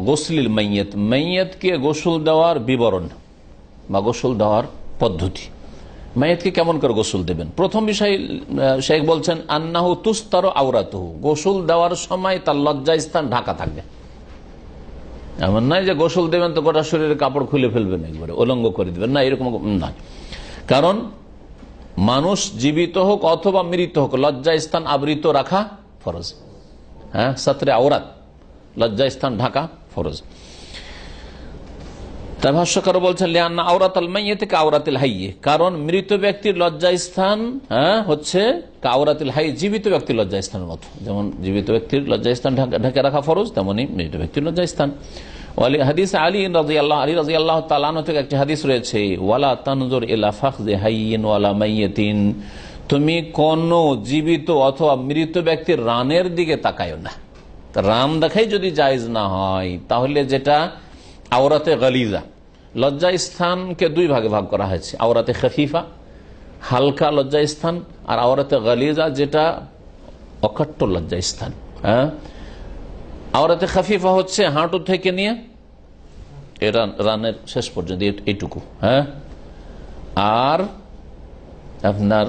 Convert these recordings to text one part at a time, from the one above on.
গোসলিল মাইয়ত, মাইয়তকে গোসল দেওয়ার বিবরণ বা গোসল দেওয়ার পদ্ধতি। মাইয়তকে কেমন করে গোসল দেবেন? প্রথম বিষয় শেখ বলছেন, আন্নাহু তুস্তার আওরাতহু। গোসল দেওয়ার সময় তার লজ্জা স্থান ঢাকা থাকবে এমন নয় যে গোসল দেবেন তো গোটা শরীরের কাপড় খুলে ফেলবেন একবারে, উলঙ্গ করে দিবেন। না, এরকম নয়। কারণ মানুষ জীবিত হোক অথবা মৃত হোক, লজ্জা স্থান আবৃত রাখা ফরজ। হ্যাঁ সাতরে আওরাত, লজ্জা স্থান ঢাকা ফরজ। তাই ভাষ্যকার বলছেন লিয়ান্না আওরাত থেকে আওরাতিল হাইয়ে কারণ মৃত ব্যক্তির লজ্জা স্থান হ্যাঁ হচ্ছে আওরাতিল হাই জীবিত ব্যক্তির লজ্জা স্থানের মতো। যেমন জীবিত ব্যক্তির লজ্জা স্থান ঢাকে রাখা ফরজ, তেমনি মৃত ব্যক্তির লজ্জা স্থান তুমি কোন জীবিত অথবা মৃত ব্যক্তির রানের দিকে তাকায় না। রান দেখাই যদি জায়জ না হয়, তাহলে যেটা আওরাতে গালিজা। লজ্জা স্থানকে দুই ভাগে ভাগ করা হয়েছে। আওরাতে খফিফা, হালকা লজ্জা স্থান, আর আওরাতে গালিজা, যেটা অকাট্য লজ্জা স্থান। হ্যাঁ? আওরাতে খাফিফা হচ্ছে হাঁটু থেকে নিয়ে এটা রানের শেষ পর্যন্ত এই- এইটুকু হ্যাঁ? আর আপনার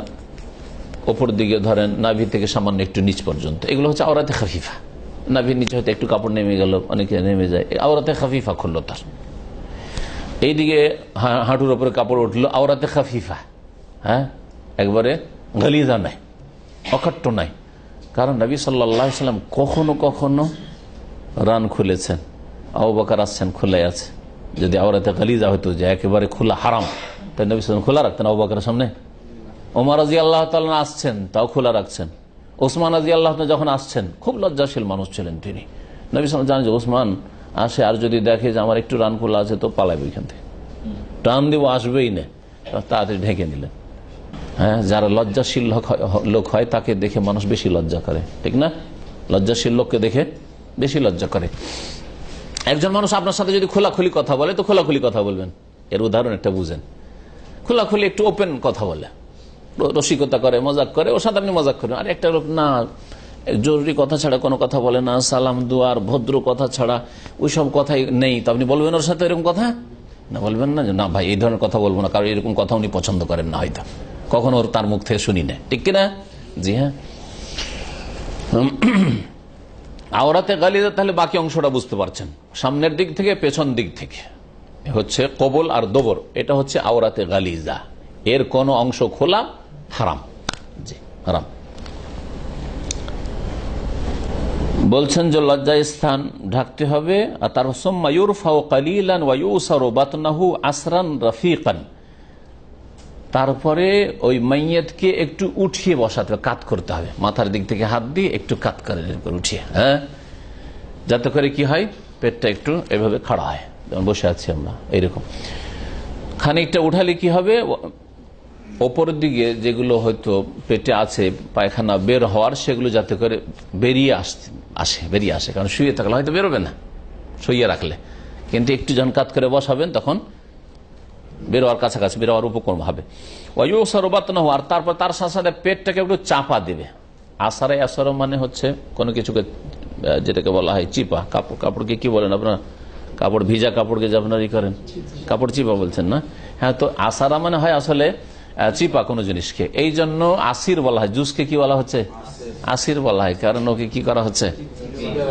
ওপর দিকে ধরেন নাভি থেকে সামান্য একটু নিচ পর্যন্ত। এগুলো হচ্ছে আওরাতে খাফিফা। নাভির নিচে হয়তো একটু কাপড় নেমে গেল, অনেকে নেমে যায়। আওরাতে খাফিফা খুললো তার। এইদিকে হাঁটুর ওপরে কাপড় উঠল, আওরাতে খাফিফা। হ্যাঁ? একবারে গালিজা নাই অকাট্য নাই। কারণ নবী সাল্লাহ সাল্লাম কখনো কখনো রান খুলেছেন, আবু আসছেন, খোলাই আছে। যদি আওরাতে গালিজা হতো যে একেবারে খোলা হারাম তাই নবী সাল্লাম খোলা রাখতেন আবু সামনে? ওমর রাজি আল্লাহ তাল্লাহ আসছেন, তাও খোলা রাখছেন। ওসমান আজি আল্লাহ যখন আসছেন, খুব লজ্জাশীল মানুষ ছিলেন তিনি। নবী সাল্লাম জানেন যে, ওসমান আসে আর যদি দেখে যে আমার একটু রান খোলা আছে, তো পালাবে ওইখান থেকে। টান দিব, আসবেই না। তাড়াতাড়ি ঢেকে নিলেন। হ্যাঁ যারা লজ্জাশীল লোক হয়- তাকে দেখে মানুষ বেশি লজ্জা করে। ঠিক না? লজ্জাশীল লোককে দেখে বেশি লজ্জা করে। একজন মানুষ আপনার সাথে যদি খোলাখুলি কথা বলে, তো খোলাখুলি কথা বলবেন। এর উদাহরণ একটা বুঝেন। খোলাখুলি একটু ওপেন কথা বলে। রসিকতা করে, মজাক করে ওর সাথে আপনি মজাক করেন আর একটা লোক, না, জরুরি কথা ছাড়া কোনো কথা বলে না, সালাম দুয়ার ভদ্র কথা ছাড়া ওইসব কথাই নেই। তো আপনি বলবেন ওর সাথে এরকম কথা? না, বলবেন না না ভাই, এই ধরনের কথা বলব না, কারণ এরকম কথা উনি পছন্দ করেন না হয়তো। কখনো ওর তার মুখ থেকে শুনি না। ঠিক কিনা? জি হ্যাঁ। আওরাতে গালিদা তাহলে বাকি অংশটা বুঝতে পারছেন। সামনের দিক থেকে, পেছন দিক থেকে। হচ্ছে কবল আর দবর। এটা হচ্ছে আওরাতে গালিজা। এর কোন অংশ খোলা হারাম। হারাম। বলছেন যে লজ্জা স্থান ঢাকতে হবে, আর তার ওয়াইউসারো বাতনাহু আসরান রফিকান। তারপরে ওই মাইয়াতকে একটু উঠিয়ে বসাতে হবে, কাত করতে হবে। মাথার দিক থেকে হাত দিয়ে একটু কাত করে উঠিয়ে হ্যাঁ? যাতে করে কি হয়, পেটটা একটু এভাবে খাড়া হয়। যেমন বসে আছি আমরা, এইরকম। খানিকটা উঠালে কি হবে? ওপরের দিকে যেগুলো হয়তো পেটে আছে পায়খানা বের হওয়ার সেগুলো যাতে করে বেরিয়ে আসতে আসে বেরিয়ে আসে। কারণ শুয়ে থাকলে হয়তো বেরোবে না শুয়ে রাখলে। কিন্তু একটু যখন কাত করে বসাবেন তখন বেরোয়ার কাছাকাছি বেরোয়ার উপক্রম হবে। ওয়ুসরবাত না আর তারপর তার সাথে সাথে পেটটাকে একটু চাপা দিবে। আসারে আসারো মানে হচ্ছে কোনো কিছুকে যেটাকে বলা হয় চিপা। কাপড় কাপড়কে কি বলেন আপনার? কাপড় ভিজা কাপড়কে যে আপনার ই করেন? কাপড় চিপা বলছেন না? হ্যাঁ তো আসারা মানে হয় আসলে চিপা কোনো জিনিসকে এই জন্য আসির বলা হয়। জুসকে কি বলা হচ্ছে? আসির বলা হয়। কারণ ওকে কি করা হচ্ছে?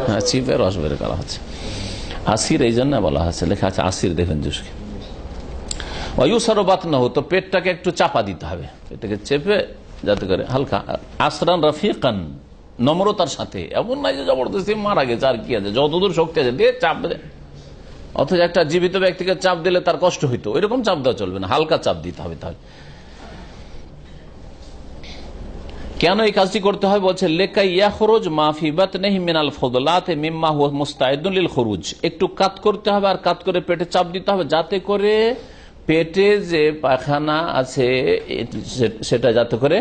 হ্যাঁ চিপে রস বের করা হচ্ছে। আসির এই জন্য বলা হচ্ছে। লেখা আছে, আসির দেখেন জুসকে। অয়ুসরবাত না হতো পেটটাকে একটু চাপা দিতে হবে। পেটটাকে চেপে যাতে করে হালকা, আসরান রফিকান, নম্রতার সাথে। এমন নাই যে জবরদস্তি মারা গেছে, আর কি আছে? যতদূর শক্তি আছে, দিয়ে চাপ অথচ একটা জীবিত ব্যক্তিকে চাপ দিলে তার কষ্ট হইতো। ওইরকম চাপ দেওয়া চলবে না। হালকা চাপ দিতে হবে তাহলে। কেন এই কাজটি করতে হয়? বলছে লেকা ইয়া খরচ মাফিবাত নেহি মিনাল ফদলাতে মিম্মা মুস্তায়দুল খরুজ। একটু কাত করতে হবে আর কাত করে পেটে চাপ দিতে হবে যাতে করে পেটে যে পায়খানা আছে সেটা যাতে করে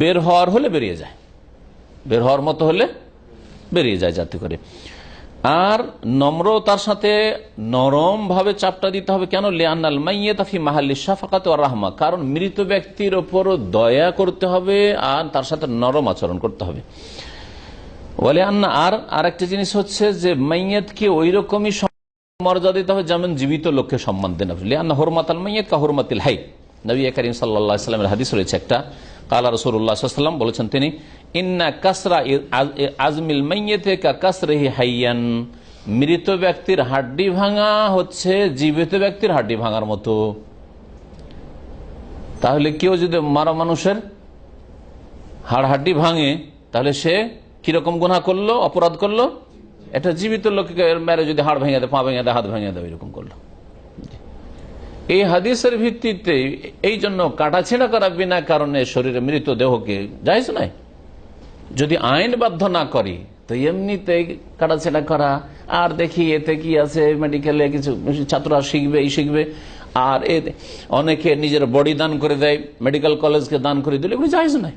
বের হওয়ার হলে বেরিয়ে যায়। বের হওয়ার মতো হলে বেরিয়ে যায় যাতে করে। আর নম্রতার সাথে নরম ভাবে চাপটা দিতে হবে। কেন? লিয়ান্নাল মাইয়ে মাহাল্লি শাফাকাত রাহমা। কারণ মৃত ব্যক্তির ওপর দয়া করতে হবে আর তার সাথে নরম আচরণ করতে হবে। বলে আন্না আর আরেকটা জিনিস হচ্ছে যে মাইয়াতকে ওই রকমই মর্যাদা দিতে হবে যেমন জীবিত লোককে সম্মান দেন লিয়ান্না হরমাতাল মাইয়াত কা হরমাতিল হাই। নবী করিম সাল্লা সাল্লামের হাদিস রয়েছে একটা। কালা রসুল্লাহাম বলেছেন তিনি কাসরা আজমিল মৃত ব্যক্তির হাড্ডি ভাঙা হচ্ছে জীবিত ব্যক্তির হাড্ডি ভাঙার মতো। তাহলে কেউ যদি মারা মানুষের হাড় হাড্ডি ভাঙে, তাহলে সে কীরকম গুণা করল, অপরাধ করল? এটা জীবিত লোককে যদি হাড় ভেঙে দেয়, পা ভেঙে দেয়, হাত ভেঙে দেয় এরকম করল। এই হাদিসের ভিত্তিতে এই জন্য কাটাছেড়া করা বিনা কারণে শরীরে মৃত দেহকে যাইজ নাই যদি আইন বাধ্য না করি, তো এমনিতে কাটাছেড়া করা। আর দেখি এতে কি আছে মেডিকেলে কিছু ছাত্ররা শিখবে এই শিখবে। আর এ অনেকে নিজের বডি দান করে দেয় মেডিকেল কলেজকে দান করে দিলে এগুলি জাহেজ নাই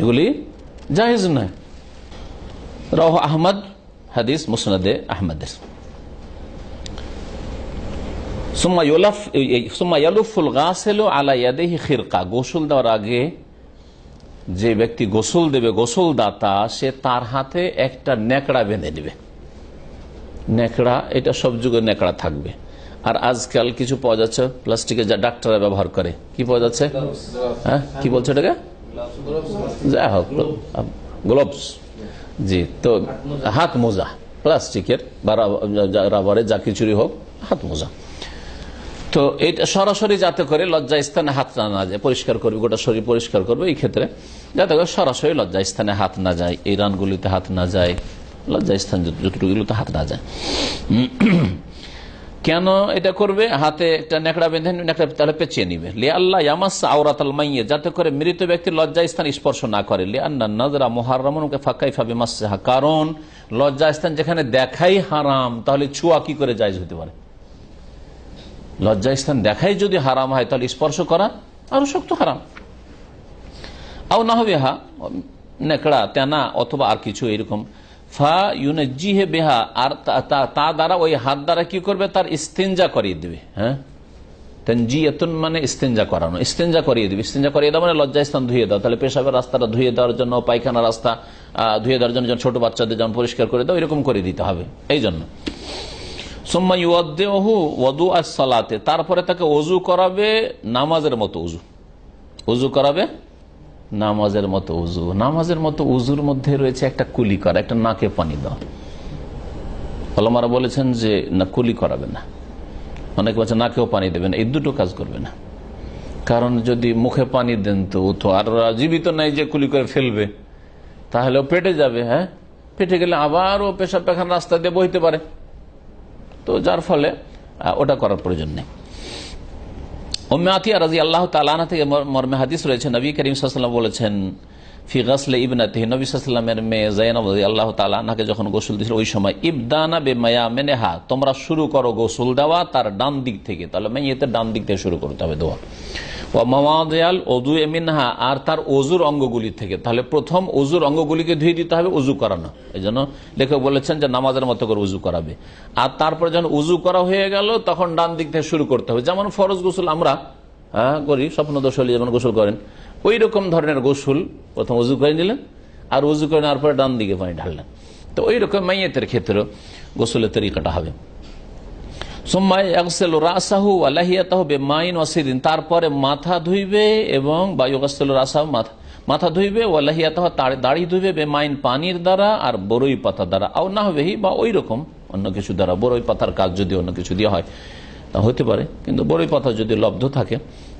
এগুলি জাহেজ নয়। রহ আহমদ, হাদিস মুসনাদে আহমদের। গোসল দেওয়ার আগে যে ব্যক্তি গোসল দেবে গোসল দাতা সে তার হাতে একটা নেকড়া বেঁধে নেবে। নেকড়া এটা সব যুগে নেকড়া থাকবে। আর আজকাল কিছু পাওয়া যাচ্ছে প্লাস্টিকের যা ডাক্তাররা ব্যবহার করে। কি পাওয়া যাচ্ছে? হ্যাঁ কি বলছে এটাকে যাই হোক গ্লোভস জি তো হাত মোজা প্লাস্টিকের বা রাবারের যা কিছুরই হোক হাত মোজা। তো এটা সরাসরি যাতে করে লজ্জা স্থানে হাত না যায় পরিষ্কার করবে গোটা শরীর পরিষ্কার করবে এই ক্ষেত্রে। যাতে করে সরাসরি লজ্জা স্থানে হাত না যায় এই রানগুলিতে হাত না যায় লজ্জা স্থান যতটুকুগুলোতে হাত না যায়। কেন এটা করবে? হাতে একটা নেকড়া বেঁধে নেকড়া তাহলে পেঁচিয়ে নিবে। লে আল্লাহ ইয়ামাস আওরাত মাইয়ে যাতে করে মৃত ব্যক্তির লজ্জা স্থান স্পর্শ না করে। লে আন্না নজরা মোহারমকে ফাঁকাই ফাবি মাসা কারণ লজ্জা স্থান যেখানে দেখাই হারাম, তাহলে ছুয়া কি করে জায়জ হতে পারে? লজ্জা স্থান দেখাই যদি হারাম হয়, তাহলে স্পর্শ করা আরও শক্ত হারাম। আও না হবে হা, নেকড়া, তেনা অথবা আর কিছু এরকম। ফা ইউনজি হে বেহা, আর তা দ্বারা ওই হাত দ্বারা কি করবে? তার ইস্তেঞ্জা করিয়ে দেবে হ্যাঁ? তঞ্জিয়তুন মানে ইস্তেঞ্জা করানো। ইস্তেঞ্জা করিয়ে দেবে। ইস্তেঞ্জা করিয়ে দেওয়া মানে লজ্জা স্থান ধুয়ে দাও। তাহলে পেশাবের রাস্তাটা ধুয়ে দেওয়ার জন্য পায়খানা রাস্তা ধুয়ে দেওয়ার জন্য ছোট বাচ্চাদের যেমন পরিষ্কার করে দাও, এরকম করে দিতে হবে। এই জন্য। সালাতে, তারপরে তাকে অজু করাবে নামাজের মতো উজু উজু করাবে নামাজের মতো উজু নামাজের মতো উজুর মধ্যে রয়েছে একটা কুলি করা, একটা নাকে পানি দেওয়া। ফলমারা বলেছেন যে, না, কুলি করাবে না। অনেকে বলছে, নাকেও পানি দেবেন এই দুটো কাজ করবে না। কারণ যদি মুখে পানি দেন তো, ও তো আর জীবিত নাই যে কুলি করে ফেলবে। তাহলে ও পেটে যাবে হ্যাঁ? পেটে গেলে আবার ও পেশাব পেখান রাস্তা দিয়ে বইতে পারে। তো যার ফলে ওটা করার প্রয়োজন নেই। আল্লাহ থেকে মর্মে নবী করিম বলেছেন নবী মেয়ে যখন গোসল দিয়েছিল ওই সময়, ইবদানা বে মায়া মেনেহা তোমরা শুরু করো গোসল দেওয়া তার ডান দিক থেকে। তাহলে মেয়েতে ডান দিক থেকে শুরু করতে হবে দোয়া। অজু এমিনহা আর তার অজুর অঙ্গগুলি থেকে। তাহলে প্রথম অজুর অঙ্গগুলিকে ধুয়ে দিতে হবে উজু করানো। এই জন্য লেখক বলেছেন যে নামাজের মতো করে উজু করাবে। আর তারপরে যখন উজু করা হয়ে গেল, তখন ডান দিক থেকে শুরু করতে হবে। যেমন ফরজ গোসল আমরা হ্যাঁ করি স্বপ্ন দোষলী যেমন গোসল করেন ওই রকম ধরনের গোসল প্রথম উজু করে নিলেন, আর উজু করে নেওয়ার পরে ডান দিকে পানি ঢাললেন। তো ওই রকম মাইয়েতের ক্ষেত্রেও গোসলের তরিকাটা হবে। তারপরে মাথা ধুইবে এবং মাথা মাথা ধুইবে ওয়ালাহিয়াতাহ দাড়ি ধুইবে বে মাইন পানির দ্বারা আর বরই পাতা দ্বারা। আও না হবে বা ওই রকম অন্য কিছু দ্বারা। বরই পাতার কাজ যদি অন্য কিছু দিয়ে হয়, তা হতে পারে। কিন্তু বরই পাতা যদি লব্ধ থাকে,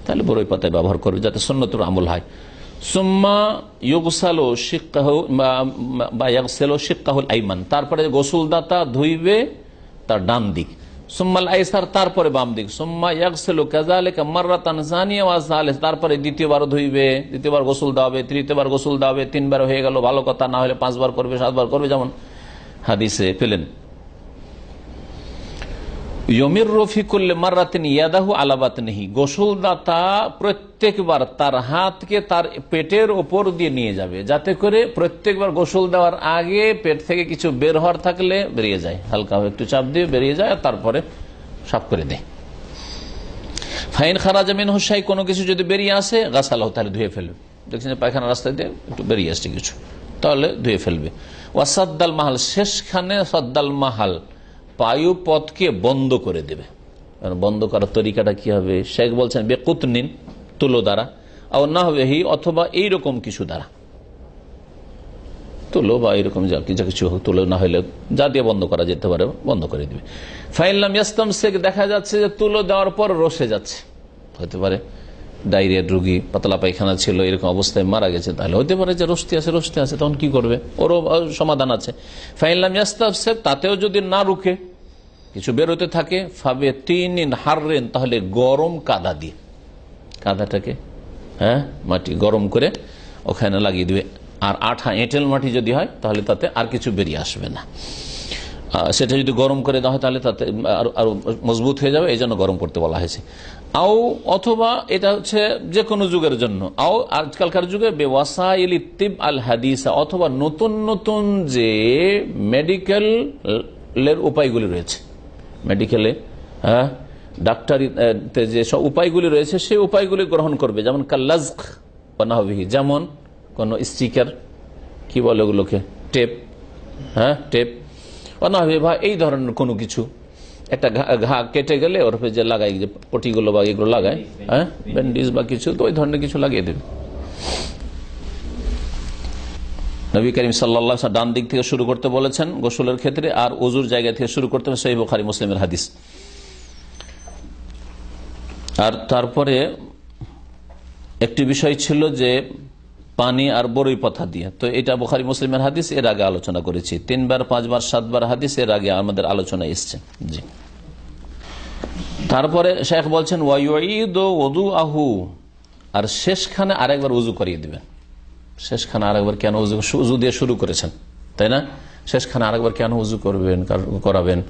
তাহলে বরই পাতায় ব্যবহার করবে যাতে সন্ন্যতর আমল হয়। সুম্মা ইয়োগসালো শিক্ষাহ বা আইমান। তারপরে গোসলদাতা ধুইবে তার ডান দিক। সুম্মাল আইসার, তারপরে বাম দিক। তারপরে দ্বিতীয়বার ধুইবে, দ্বিতীয়বার গোসল দাবে তৃতীয়বার গোসল দাবে তিনবার হয়ে গেল, ভালো কথা, না হলে পাঁচবার করবে, সাতবার করবে, যেমন হাদিসে পেলেন। ইয়মির রফি করলে মার্রাতিন ইয়াদাহু আলাবাত নেহি গোসলদাতা প্রত্যেকবার তার হাতকে তার পেটের ওপর দিয়ে নিয়ে যাবে, যাতে করে প্রত্যেকবার গোসল দেওয়ার আগে পেট থেকে কিছু বের হওয়ার থাকলে বেরিয়ে যায়। হালকা একটু চাপ দিয়ে বেরিয়ে যায় আর তারপরে সাফ করে দেয়। ফাইন খারাজামিন হোসাই কোনো কিছু যদি বেরিয়ে আসে গাছালাহ তাহলে ধুয়ে ফেলবে। দেখছেন পায়খানা রাস্তায় দিয়ে একটু বেরিয়ে আসছে কিছু, তাহলে ধুয়ে ফেলবে। ওয়াসাদ্দাল মাহাল, শেষখানে সদ্দাল মাহাল। পায়ু পথকে বন্ধ করে দেবে। বন্ধ করার তরিকাটা কি হবে? শেখ বলছেন বেকুত নিন তুলো দ্বারা আর না হবে হি, অথবা এইরকম কিছু দ্বারা। তুলো বা এরকম যা কিছু হোক, তুলো না হলে যা দিয়ে বন্ধ করা যেতে পারে, বন্ধ করে দিবে। ফাইনলাম ইয়াস্তম শেখ, দেখা যাচ্ছে যে তুলো দেওয়ার পর রসে যাচ্ছে। হতে পারে ডায়রিয়ার রুগী, পাতলা পায়খানা ছিল, এরকম অবস্থায় মারা গেছে, তাহলে হতে পারে যে রস্তি আছে রস্তি আছে, তখন কি করবে? ওরও সমাধান আছে। ফাইনলাম ইয়াস্তাব শেখ, তাতেও যদি না রুখে কিছু বেরোতে থাকে, ফাবে তিন ইন হাররেন, তাহলে গরম কাদা দিয়ে। কাদাটাকে হ্যাঁ মাটি গরম করে ওখানে লাগিয়ে দিবে। আর আঠা এঁটেল মাটি যদি হয়, তাহলে তাতে আর কিছু বেরিয়ে আসবে না। সেটা যদি গরম করে দেওয়া হয়, তাহলে তাতে আরও মজবুত হয়ে যাবে, এই জন্য গরম করতে বলা হয়েছে। আও, অথবা এটা হচ্ছে যে কোনো যুগের জন্য। আও, আজকালকার যুগে বেওয়াসাইল তিব আল হাদিসা, অথবা নতুন নতুন যে মেডিকেল উপায়গুলি রয়েছে। মেডিকেলে হ্যাঁ? ডাক্তারি আহ, যে সব উপায়গুলি রয়েছে সেই উপায়গুলি গ্রহণ করবে। যেমন কাল্লাজক বানাহবিহি যেমন কোন স্টিকার কি বলে ওগুলোকে? টেপ হ্যাঁ? টেপ। অনাহবি বা এই ধরনের কোনো কিছু। একটা ঘা- কেটে গেলে ওর যে লাগাই যে পটিগুলো বা এগুলো লাগায় হ্যাঁ? ব্যান্ডেজ বা কিছু তো ওই ধরনের কিছু লাগিয়ে দেবে। নবী করিম সাল্লা ডান দিক থেকে শুরু করতে বলেছেন গোসলের ক্ষেত্রে আর অজুর জায়গা থেকে শুরু করতে হবে সেই বোখারি মুসলিমের হাদিস। আর তারপরে একটি বিষয় ছিল যে পানি আর বরই পথা দিয়ে। তো এটা বোখারি মুসলিমের হাদিস, এর আগে আলোচনা করেছি। তিনবার, পাঁচবার, সাতবার হাদিস, এর আগে আমাদের আলোচনা এসছে। জি। তারপরে শেখ বলছেন ওয়াইদ আহু আর শেষখানে আরেকবার উজু করিয়ে দিবেন। শেষখানে আরেকবার কেন উজু উজু দিয়ে শুরু করেছেন, তাই না? শেষখানে আরেকবার কেন উজু করবেন করাবেন?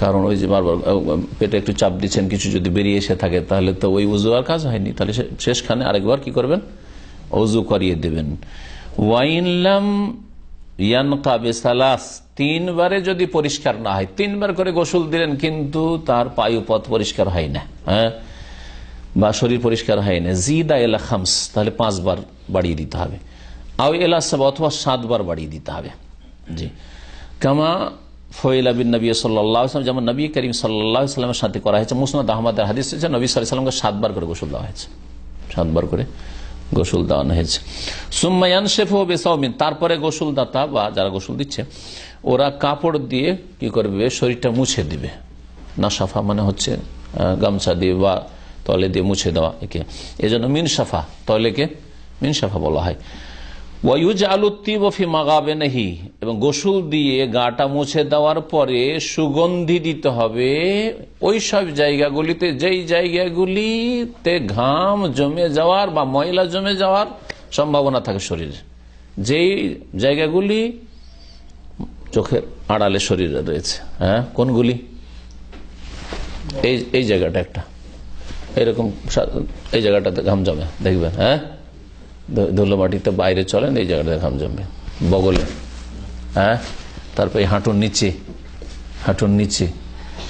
কারণ ওই যে বারবার পেটে একটু চাপ দিচ্ছেন, কিছু যদি বেরিয়ে এসে থাকে, তাহলে তো ওই উজু আর কাজ হয়নি। তাহলে শেষখানে আরেকবার কি করবেন? উজু করিয়ে দেবেন। ওয়াইনলাম ইয়ান কাবে সালাস, তিনবারে যদি পরিষ্কার না হয়, তিনবার করে গোসল দিলেন, কিন্তু তার পায়ুপথ পরিষ্কার হয় না হ্যাঁ? বা শরীর পরিষ্কার হয় না। জিদা এলা তাহলে পাঁচবার বাড়িয়ে দিতে হবে। আও এলা সাব অথবা সাতবার বাড়িয়ে দিতে হবে। জি। কামা ফয়লা বিন নবী সাল্লাম যেমন নবী করিম সাল্লামের সাথে করা হয়েছে, মুসনাদ আহমদের হাদিস হয়েছে নবী সাল্লামকে সাতবার করে গোসল দেওয়া হয়েছে। সাতবার করে গোসল দেওয়ানো হয়েছে। সুম্মায়ান শেফ ও বেসাউমিন তারপরে গোসল দাতা বা যারা গোসল দিচ্ছে, ওরা কাপড় দিয়ে কি করবে? শরীরটা মুছে দিবে। না সাফা মানে হচ্ছে গামছা দিয়ে বা তলে দিয়ে মুছে দেওয়া একে। এজন্য মিন সাফা তলেকে মিন সাফা বলা হয়। ওয়ুজ আলুত্তি বফি মাগাবে নেহি এবং গোসল দিয়ে গাটা মুছে দেওয়ার পরে সুগন্ধি দিতে হবে। ওই সব জায়গাগুলিতে, যেই জায়গাগুলিতে ঘাম জমে যাওয়ার বা ময়লা জমে যাওয়ার সম্ভাবনা থাকে শরীরে। যেই জায়গাগুলি চোখের আড়ালে শরীরে রয়েছে হ্যাঁ? কোনগুলি? এই এই জায়গাটা একটা। এরকম এই জায়গাটাতে ঘাম জমে, দেখবেন হ্যাঁ? ধুলো মাটিতে বাইরে চলেন, এই জায়গাটাতে ঘাম জমবে বগলে। হ্যাঁ? তারপরে হাঁটুর নিচে। হাঁটুর নিচে।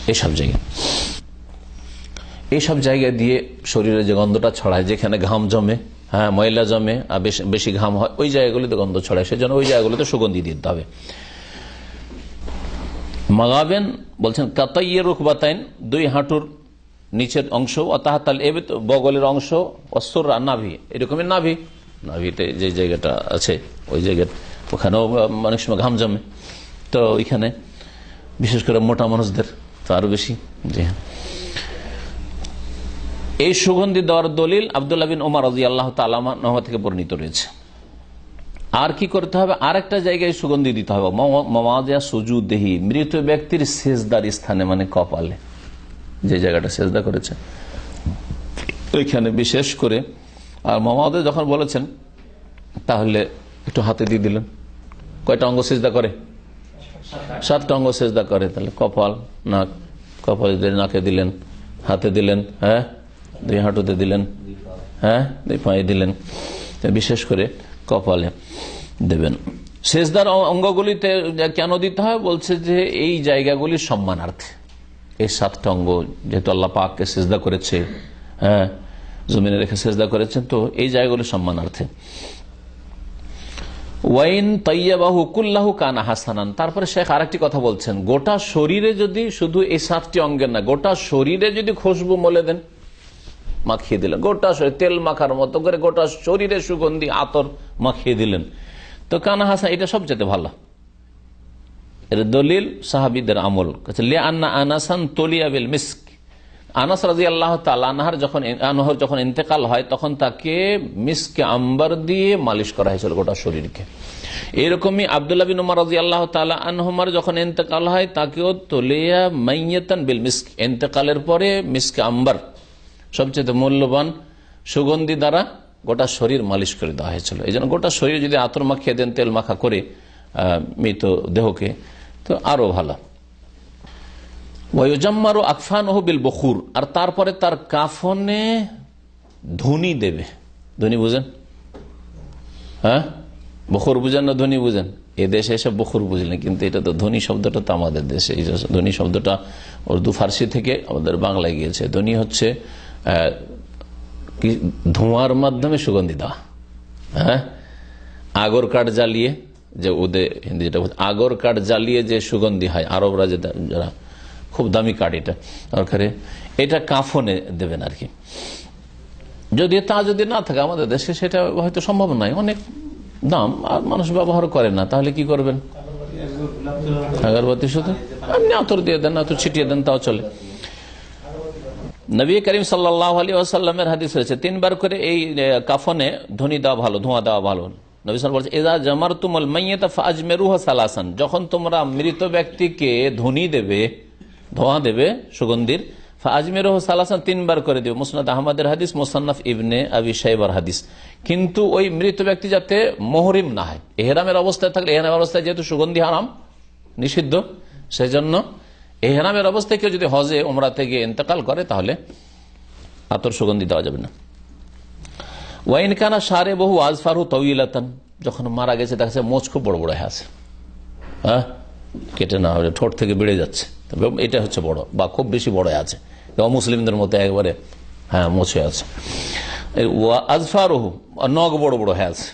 এইসব জায়গা। এইসব জায়গা দিয়ে শরীরে যে গন্ধটা ছড়ায়, যেখানে ঘাম জমে হ্যাঁ ময়লা জমে, আর বেশি ঘাম হয়, ওই জায়গাগুলিতে গন্ধ ছড়ায়। সেজন্য ওই জায়গাগুলিতে সুগন্ধি দিতে হবে। মাগাবেন, বলছেন কাতাইয়ের রুকবাতাইন দুই হাঁটুর নিচের অংশ, অতাহাতাল এবে তো বগলের অংশ অস্তর নাভি। এরকমই নাভি। নাভিতে যে জায়গাটা আছে, ওই জায়গার ওখানেও অনেক সময় ঘাম জমে তো ওইখানে বিশেষ করে মোটা মানুষদের তো আরও বেশি। জি হ্যাঁ। এই সুগন্ধি দেওয়ার দলিল আবদুল্লাহ বিন ওমর রাজি আল্লাহ তালামা থেকে বর্ণিত রয়েছে। আর কি করতে হবে? আর একটা জায়গায় সুগন্ধি দিতে হবে। মমাদিয়া সুজু দেহি মৃত ব্যক্তির শেষদার স্থানে মানে কপালে। যে জায়গাটা সেজদা করেছে। ওইখানে বিশেষ করে আর মমাদে যখন বলেছেন, তাহলে একটু হাতে দিয়ে দিলেন। কয়টা অঙ্গ সেজদা করে? সাতটা অঙ্গ সেজদা করে। তাহলে কপাল, নাক, কপাল নাকে দিলেন, হাতে দিলেন হ্যাঁ? দুই হাঁটুতে দিলেন হ্যাঁ? দুই পায়ে দিলেন। বিশেষ করে কপালে দেবেন। শেষদার অঙ্গগুলিতে কেন দিতে হয়? বলছে যে এই জায়গাগুলি সম্মানার্থে। এই সাতটা অঙ্গ যেহেতু আল্লাহ পাককে সেজদা করেছে হ্যাঁ? জমিনে রেখে সেজদা করেছেন, তো এই জায়গাগুলি সম্মানার্থে। ওয়াইন তৈয়াবাহু কুল্লাহু কানা হাসানান। তারপরে শেখ আরেকটি কথা বলছেন, গোটা শরীরে যদি শুধু এই সাতটি অঙ্গের না, গোটা শরীরে যদি খুশবু মলে দেন, মাখিয়ে দিলেন। গোটা শরীর, তেল মাখার মতো করে গোটা শরীরে সুগন্ধি, আতর মাখিয়ে দিলেন। তো কানা হাসান, এটা সবচেয়ে ভালো। এর দলিল সাহাবিদের আমল। আন্না আনাসান তলিয়াবিল মিস্ক। আনাস রাজি আল্লাহ তালানহার যখন আনহর যখন ইন্তেকাল হয়, তখন তাকে মিসকে আম্বার দিয়ে মালিশ করা হয়েছিল গোটা শরীরকে। এরকমই আবদুল্লাহ বিন উমার রাজি আল্লাহ তালা আনহমার যখন ইন্তেকাল হয়, তাকেও তলিয়া মাইয়েতান বিল মিস্ক। ইন্তেকালের পরে মিসকে আম্বার, সবচেয়ে মূল্যবান সুগন্ধি দ্বারা গোটা শরীর মালিশ করে দেওয়া হয়েছিল। এই গোটা শরীর যদি আতর মাখিয়ে দেন, তেল মাখা করে মৃত দেহকে, তো আরও ভালো। ওয়ুজাম্মারু আকফান বিল বখুর। আর তারপরে তার কাফনে ধনী দেবে। ধনী বুঝেন? হ্যাঁ? বখুর বুঝেন না ধনী বুঝেন? এ দেশে এসে বখুর বুঝলেন কিন্তু এটা তো ধনী শব্দটা তো আমাদের দেশে। এই ধনী শব্দটা উর্দু ফার্সি থেকে আমাদের বাংলায় গিয়েছে। ধনী হচ্ছে ধোঁয়ার মাধ্যমে সুগন্ধি দেওয়া। হ্যাঁ? আগর কাঠ জ্বালিয়ে যে ওদের হিন্দি যেটা আগর কাঠ জ্বালিয়ে যে সুগন্ধি হয়, আরবরা যে যারা খুব দামি কাঠ এটা। দরকারে এটা কাফনে দেবেন আর কি। যদি তা যদি না থাকে আমাদের দেশে, সেটা হয়তো সম্ভব নয়। অনেক দাম, আর মানুষ ব্যবহার করে না। তাহলে কি করবেন? আপনি দিয়ে দেন ছিটিয়ে দেন, তাও চলে। করিম হাদিস তিনবার করে এই কাফনে ভালো, ধোঁয়া দেওয়া ভালো। বলছে যখন তোমরা মৃত ব্যক্তিকে ধ্বনি দেবে ধোঁয়া দেবে সুগন্ধির। আজমেরহ সালাসান তিনবার করে দেবে। মুসনাদ আহমদের হাদিস, মোসান্নফ ইবনে আবি সাইবার হাদিস। কিন্তু ওই মৃত ব্যক্তি যাতে মোহরিম না হয়। এহেরামের অবস্থায় থাকলে এহেরাম অবস্থায় যেহেতু সুগন্ধি হারাম, নিষিদ্ধ সেই জন্য এহেরামের অবস্থায় কেউ যদি হজে ওমরা থেকে ইন্তেকাল করে, তাহলে আতর সুগন্ধি দেওয়া যাবে না। ওয়াইন কানা সারে বহু আজফারু তবিলাতান যখন মারা গেছে, দেখা যাচ্ছে মোচ খুব বড় বড় হয়ে আছে। হ্যাঁ? কেটে না ঠোঁট থেকে বেড়ে যাচ্ছে। এটা হচ্ছে বড়, বা খুব বেশি বড় আছে। মুসলিমদের মতো একবারে হ্যাঁ মোছে আছে। আজফারহু নগ বড় বড় হ্যাঁ আছে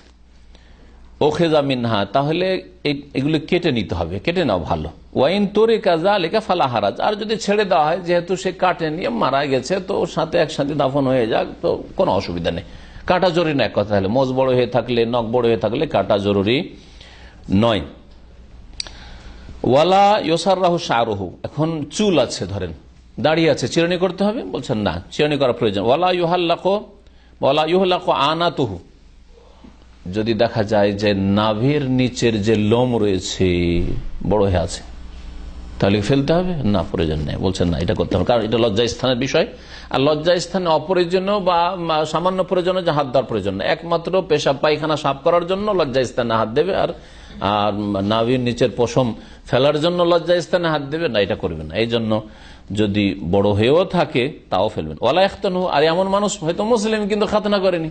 ওখেজা মিনহা, তাহলে এগুলো কেটে নিতে হবে, কেটে নাও ভালো। ওয়াইন তোরে কাজা লেখা ফালা হারাজ, আর যদি ছেড়ে দেওয়া হয়, যেহেতু সে কাটে নিয়ে মারা গেছে, তো সাথে একসাথে দাফন হয়ে যাক, তো কোনো অসুবিধা নেই। কাটা জরুরি না এক কথা হলে, মোজ বড় হয়ে থাকলে, নখ বড় হয়ে থাকলে কাটা জরুরি নয়। ওয়ালা ইসার রাহু শাহরুহু। এখন চুল আছে, ধরেন। দাঁড়িয়ে আছে, চিরনি করতে হবে? বলছেন না, চিরনি করা প্রয়োজন। ওয়ালা ইউহাল্লাকো, ওয়ালা ইউহল্লাকো আনাতুহু। যদি দেখা যায় যে নাভির নিচের যে লোম রয়েছে, বড় হয়ে আছে, তাহলে ফেলতে হবে? না, প্রয়োজন নেই। বলছেন না, এটা করতে হবে। কারণ এটা লজ্জা স্থানের বিষয়। আর লজ্জা স্থানে অপ্রয়োজনীয় বা সামান্য প্রয়োজনে যে হাত দেওয়ার প্রয়োজন একমাত্র পেশাব, পায়খানা, সাফ করার জন্য লজ্জা স্থানে হাত দেবে। আর আর নাভির নিচের পশম ফেলার জন্য লজ্জা স্থানে হাত দেবে না, এটা করবে না। এই জন্য যদি বড় হয়েও থাকে, তাও ফেলবেন। ওলা এখতন আর এমন মানুষ হয়তো মুসলিম, কিন্তু খাতনা করেনি।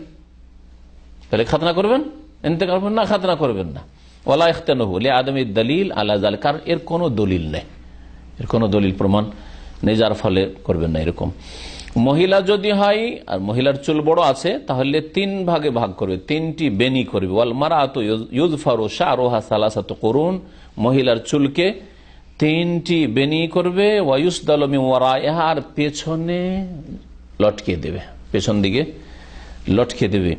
তাহলে খাতনা করবেন? এনতে করবেন? না, খাতনা করবেন না। ওলা এখতেন হলে আদমি দলিল আল্লাহ কারণ এর কোনো দলিল নেই। এর কোনো দলিল প্রমাণ নেই, যার ফলে করবেন না এরকম। মহিলা যদি হয়, আর মহিলার চুল বড় আছে, তাহলে তিন ভাগে ভাগ করবে, তিনটি বেনি করবে। ওয়াল মারা তো ইউজফারো শাহরোহা সালাসাত করুন। মহিলার চুলকে তিনটি বেনি করবে ওয়ায়ুস দলমি ওয়ারা আর পেছনে লটকে দেবে, পেছন দিকে লটকে দেবে।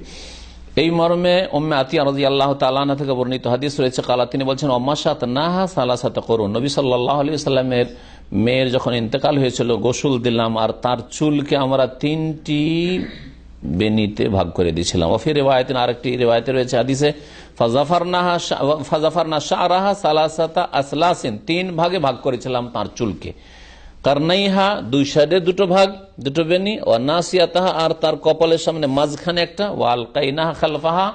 এই মর্মে রাজি আল্লাহ তালানা থেকে বর্ণিত হাদিস রয়েছে, কালা তিনি বলছেন অম্মাসাত নাহা সালাসাত করুন। নবী সাল্লাহ আলি সাল্লামের মেয়ের যখন ইন্তেকাল হয়েছিল, গোসল দিলাম আর তার চুলকে আমরা তিনটি বেনিতে ভাগ করে দিয়েছিলাম। অফির রেওয়ায়ত আরেকটি রেওয়ায়তে রয়েছে হাদিসে ফাজাফার না শাহরাহা সালাসাতা আসলাসিন। তিন ভাগে ভাগ করেছিলাম তার চুলকে। কারনাইহা দুই সাইডে দুটো ভাগ, দুটো বেনি ও নাসিয়াতাহা আর তার কপালের সামনে মাঝখানে একটা, ওয়াল কাইনাহা খালফাহা,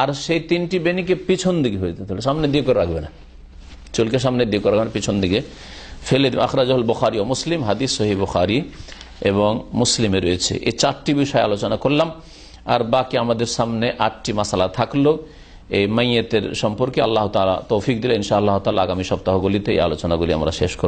আর সেই তিনটি বেনিকে পিছন দিকে হয়ে যেতে। সামনে দিয়ে করে রাখবে না। চুলকে সামনে দিয়ে করে রাখবেন পিছন দিকে। ফেলে দেবে। আখরাজল বখারি ও মুসলিম, হাদিস সহি বখারি এবং মুসলিমে রয়েছে। এই চারটি বিষয় আলোচনা করলাম। আর বাকি আমাদের সামনে আটটি মাসালা থাকল। এই মাইয়েতের সম্পর্কে আল্লাহ তালা তৌফিক দিলে ইনশা আল্লাহ তালা আগামী সপ্তাহগুলিতে এই আলোচনাগুলি আমরা শেষ করব।